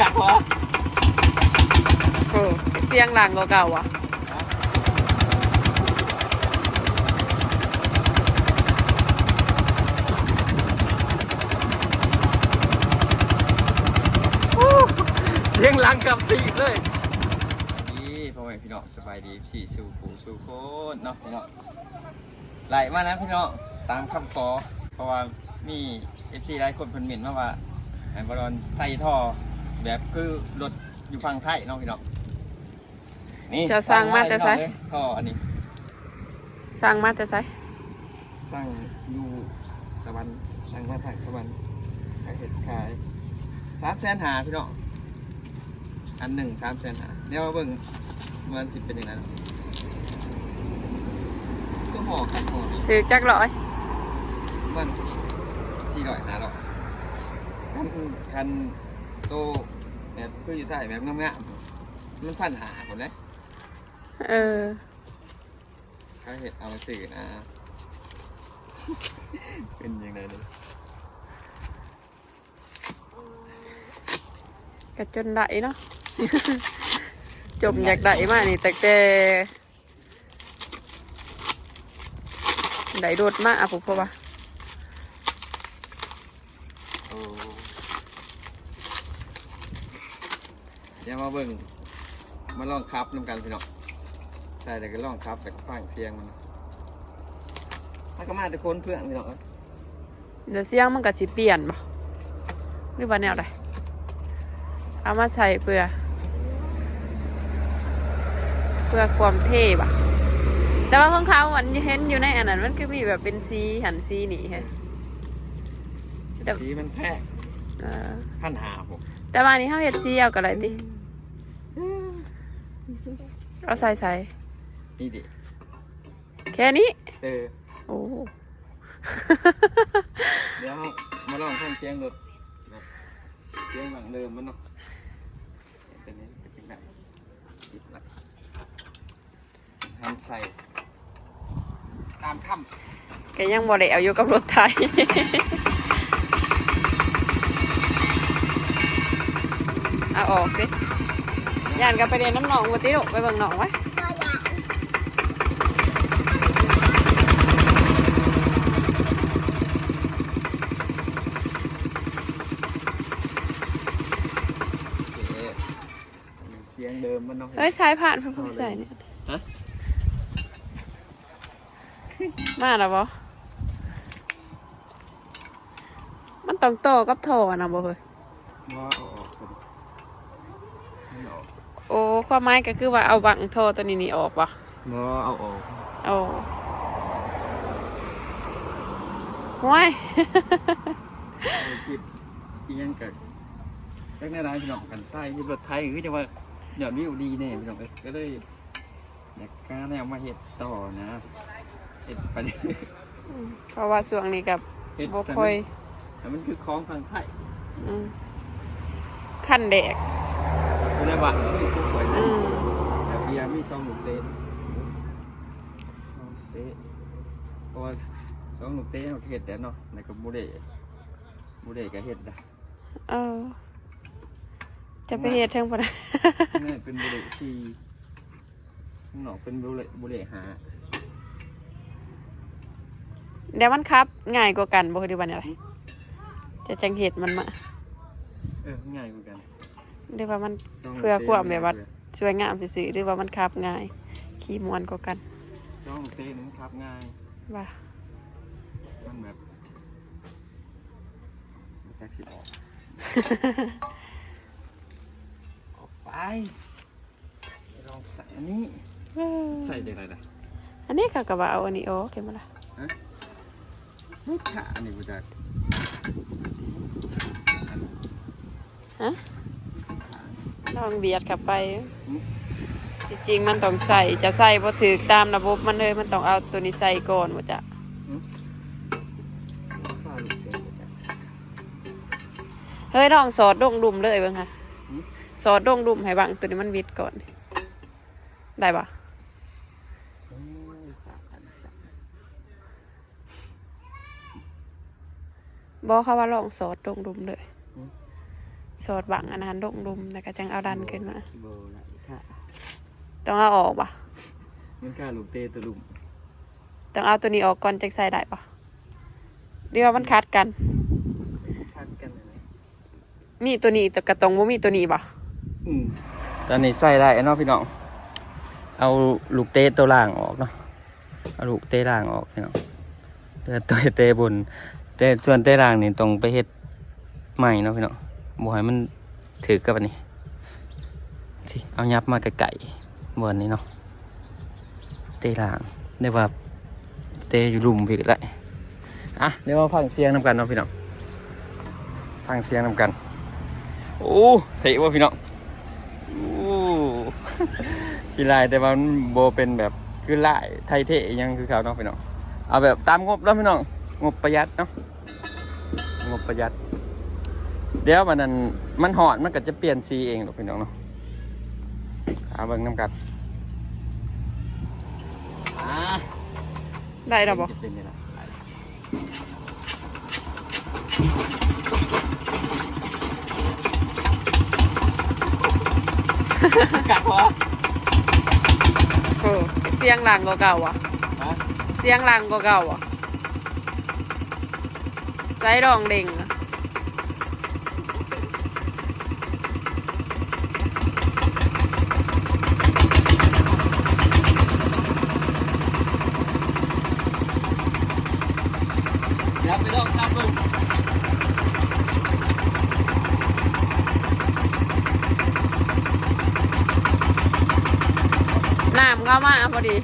กัดพอโอ้เสียงหลังเก่าๆอะเสียงหลังกับสีเลยนี่พ่อแม่พี่น้องสบายดีสี่สู่ผู้สู่โคนเนาะพี่น้องไหลมาแล้วพี่น้องตามคำขอเพราะว่ามีเอฟซีหลายคนเพิ่นเห็นมาว่าไอ้บอลใส่ท่อ แบบคือรถอยู่ฝั่งไทยเนาะพี่น้องนี่จะสร้างมาแต่ไสท่ออันนี้สร้างมาแต่ไสสร้างอยู่สวรรค์สร้างมาทางสวรรค์ขายเห็ดขายสามแสนหาพี่น้องอันหนึ่งสามแสนหาเดี๋ยวมาเบิ่งมันสิเป็นอย่างนั้นก็ห่อขัดห่อนี่ถือจักร้อย มันสี่ร้อยห้าร้อยคันคัน โตแบบคืออยู่ใต้แบบงามๆมันพันหาหมดเลยเออเขาเห็ดเอามาสื่อนะ เป็นยังไงเนี่ยกระจนได้เนาะ จมอยากได้มากนี่แต่แต่ได้โดดมากอะผมเพราะว่า โอ้เดี๋ยวมาเบิ่งมาลองคับน้ำกันพี่น้องใช่แต่ก็ลองคับแต่ก็ฟังเสียงมันนะมันก็มาแต่คนเพื่อนพี่น้องเอ้ยเดี๋ยวเสียงมันก็สิเปลี่ยนบ่หรือว่าแนวใดเอามาใส่เพื่อ เพื่อความเท่บ่ะแต่ว่าของเขามันเห็นอยู่ในอันนั้นมันคือมีแบบเป็นสีหันสีนี่ฮะแต่สีมันแพงเออพันหาผมแต่ว่าอันนี้เขาเห็ดสีเอากับอะไรติ เอาใส่ใส่นี่ดิแค่นี้ เออ โอ้ เดี๋ยวมาลองฟังเสียงรถแบบเสียงหลังเดิมมันเนาะเป็นนี้เป็นแบบติดละทำใส่ ตามคำแกยังบ่ได้เอาอยู่กับรถไทยเอาออกสิ ย่านกันไปเรียนน้ำหนองวัติโดไปเบิ่งหนองไว้โอเคเสียงเดิมมันเนาะเฮ้ยสายผ่านเพิ่งใส่เนี่ยฮะมาแล้วบ่มันต้องโตกับโถนะบ่เฮ้ยว่าเอาออกกันไม่ออก โอ้ความหมายก็คือว่าเอาบังโถตัวนี้นี่ออกบ่ว่าเอาออกโอ้ห่วยเอาคิดอีหยังกับเล็กน้อยพี่น้องกันใต้ที่รถไทยคือจะว่าเดี๋ยวนี้ดีแน่พี่น้องเอ้ยก็เลยอยากกล้าแนวมาเห็ดต่อนะเห็ดไปเรื่อยเพราะว่าช่วงนี้กับๆเห็ดบ่แต่ค่อยมันแต่มันคือของทางไทยอืมขั้นแดก ไม่ได้ว่าคือผู้ป่วยอืมแต่เบียร์มีซองหนุกเตะซองเตะเพราะว่าซองหนุกเตะเขาเห็ดแต่เนาะในกับบูเดบูเดก็เห็ดได้เออ จะไปเฮ็ดเทิงปะนะ นี่เป็นบุหรี่ที่ข้างนอกเป็นบุหรี่บุหรี่หาเดี๋ยวมันครับ ง่ายกว่ากันบ่คือดีวันอะไรจะจังเฮ็ดมันมา เออง่ายกว่ากัน หรือว่ามันต้องเพื่อความแบบว่าสวยงามซื่อๆหรือว่ามันครับง่าย ขี้มวนกว่ากันต้องเต้นมันครับง่ายว่ามันแบบมันจักสิออกออกไปลองใส่อันนี้เออใส่ได้ไรได้อันนี้เขาก็ว่าเอาอันนี้ออกเห็นบ่ล่ะไม่ขาอันนี้กูจะ ลองเบียดเข้าไป ที่จริงมันต้องใส่จะใส่บ่ถูกตามระบบมันเลยมันต้องเอาตัวนี้ใส่ก่อนว่าจะเฮ้ยลองสอดดงดุมเลยเบิ่งค่ะสอดดงดุมให้บังตัวนี้มันวิดก่อน ได้ปะบอกเขาว่าลองสอดดงดุมเลย สอดบังอันนั้นดงดุมแล้วก็จังเอาดันขึ้นมา โบนะค่ะต้องเอาออกปะมันค่าลูกเตะตัวลุมต้องเอาตัวนี้ออกก่อนจังใส่ได้ปะเรียกว่ามันคัดกันพันกันเลยมีตัวนี้แต่กระตรงว่ามีตัวนี้ปะอืมตอนนี้ใส่ได้เนาะพี่น้อง เอาลูกเตะตัวล่างออกเนาะ เอาลูกเตะล่างออกพี่น้องแต่ตัวเตะบน แต่ส่วนเตะล่างนี่ต้องไปเฮ็ดใหม่เนาะพี่น้อง บ่ให้มันถือกับอันนี้สิเอายับมาไก่ๆบนนี้เนาะเตะหล่างเรียกว่าเตะอยู่ลุมพี่ก็ได้อะเดี๋ยวมาฟังเสียงนำกันเนาะพี่น้องฟังเสียงนำกัน โอ้เทะว่าพี่น้องโอ้สิลายแต่ว่ามันโบเป็นแบบคือลายไทยเทะยังคือเขาเนาะพี่น้องเอาแบบตามงบแล้วพี่น้องงบประหยัดเนาะงบประหยัด ดี๋ยวมันนั้นมันหอดมันก็จะเปลี่ยนสีเองหรอกพี่น้องเนาะเอาเบิ่งน้ำกันอ่าได้หรอปะจะเป็นยังไงกัดหัวเออเสียงหลังก็เก่าอะฮะเสียงหลังก็เก่าอะใจดองเด่งอะ เดี๋ยวไปลองทำดู น้ำเข้า มาพอดี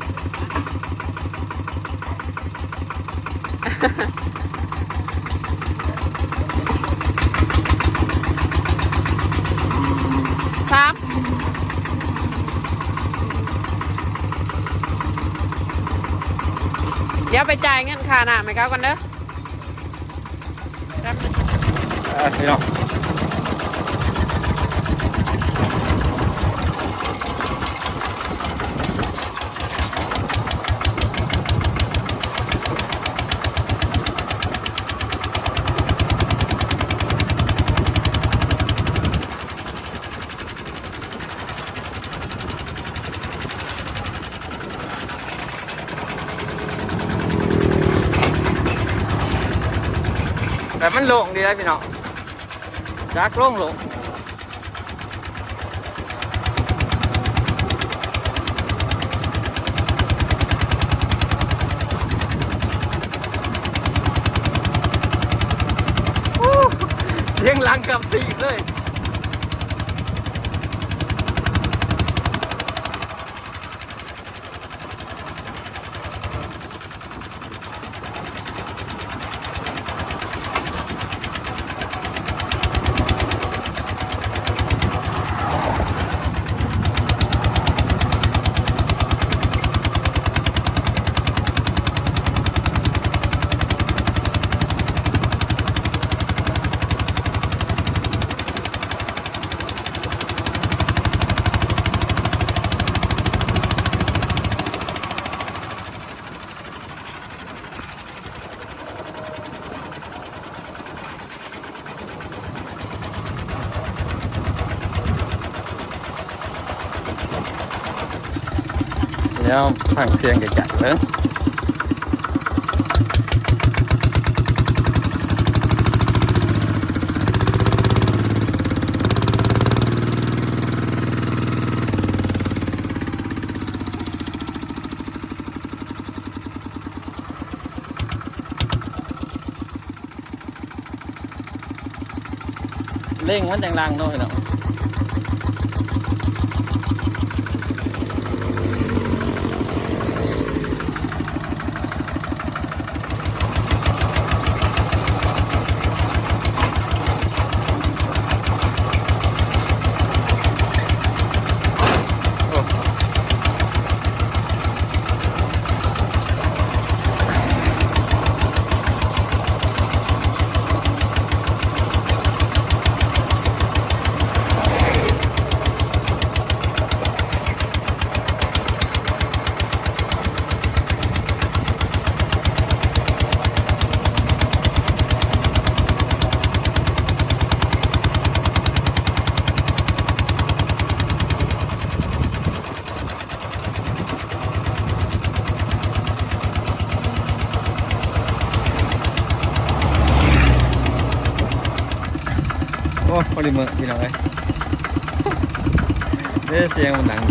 ซับเดี๋ยวไปจ่ายเงินค่าน้ำให้เขากันเด้อแป๊บนึงเออพี่น้องแต่ ได้พี่น้องจักโล่งหลงเสียงลังกับสีเลย เดี๋ยวฟังเสียงจักๆ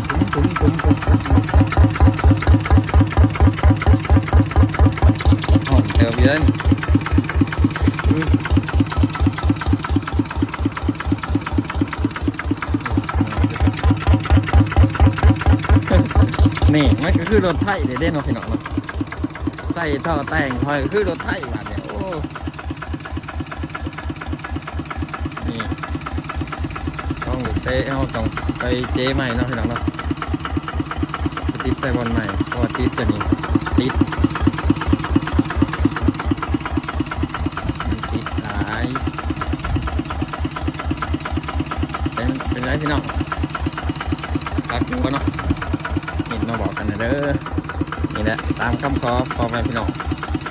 ตุ้มตุ้มตุ้มหอมเติมเยอะนี่นี่มันก็คือรถไถเด้เด้เนาะพี่น้องเนาะใส่ท่อแต่งคอยก็คือรถไถบาดเนี่ยโอ้นี่ เอาต้องไปเจ๊ใหม่เนาะพี่น้องเนาะติดใส่บอลใหม่เพราะว่าติดจะนี่ติดติดหลายเป็นเป็นไรพี่น้องตักอยู่วะเนาะเห็นมาบอกกันนะเด้อนี่แหละตามคำขอขอแม่พี่น้อง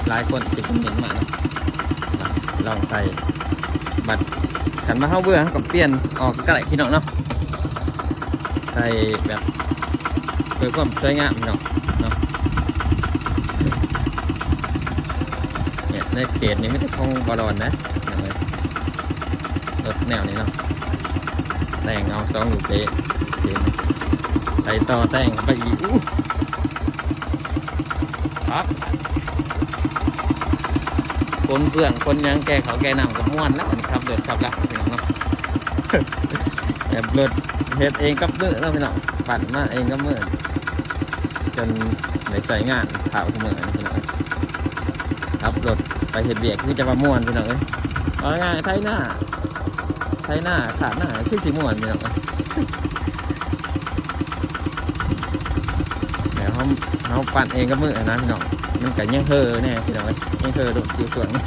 หลายคนที่ผมเห็นมาเนาะลองใส่ บัตรขันมาเข้าเบื่อกับเปลี่ยนออกก็ได้พี่น้องเนาะใส่แบบเพื่อความสวยงามพี่น้องเนาะเนี่ยในเขตนี้ไม่ได้คงบอลอนนะอย่างเลยรถแนวนี้เนาะแต่งเอาสองลูกเตะเดี๋ยใส่ต่อแต่งไปอีกอู้ครับ คนเพื่องคนยังแกเขาแกนำกับม้วนแล้วนี่ครับเดือดครับล้วพี่น้องเนาะแบบรถเฮ็ดเองกับมือเนาะพี่น้องปั่นมาเองกับมือจนได้ใส่งานข่าวมือพี่น้องครับรถไปเฮ็ดเบียกคือจะมาม่วนพี่น้องเอ้ยเอาง่ายไทยหน้าไทยหน้าขาดหน้าคือสีม่วนพี่น้องเอ้ย เดี๋ยว เขาปั่นเองก็มือนะพี่น้องมันก็ยังเฮอแน่พี่น้องเอ้ยยังเฮอดูอยู่ส่วนนี้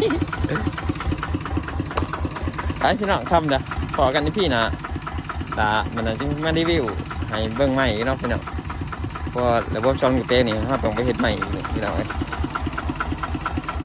ไปพี่น้องทำเด้อขอกันที่พี่นะตามันนะจึงมารีวิวให้เบิ่งใหม่เนาะพี่น้องเพราะระบบช่องกูเต้นี่เขาต้องไปเห็ดใหม่พี่น้องเอ้ย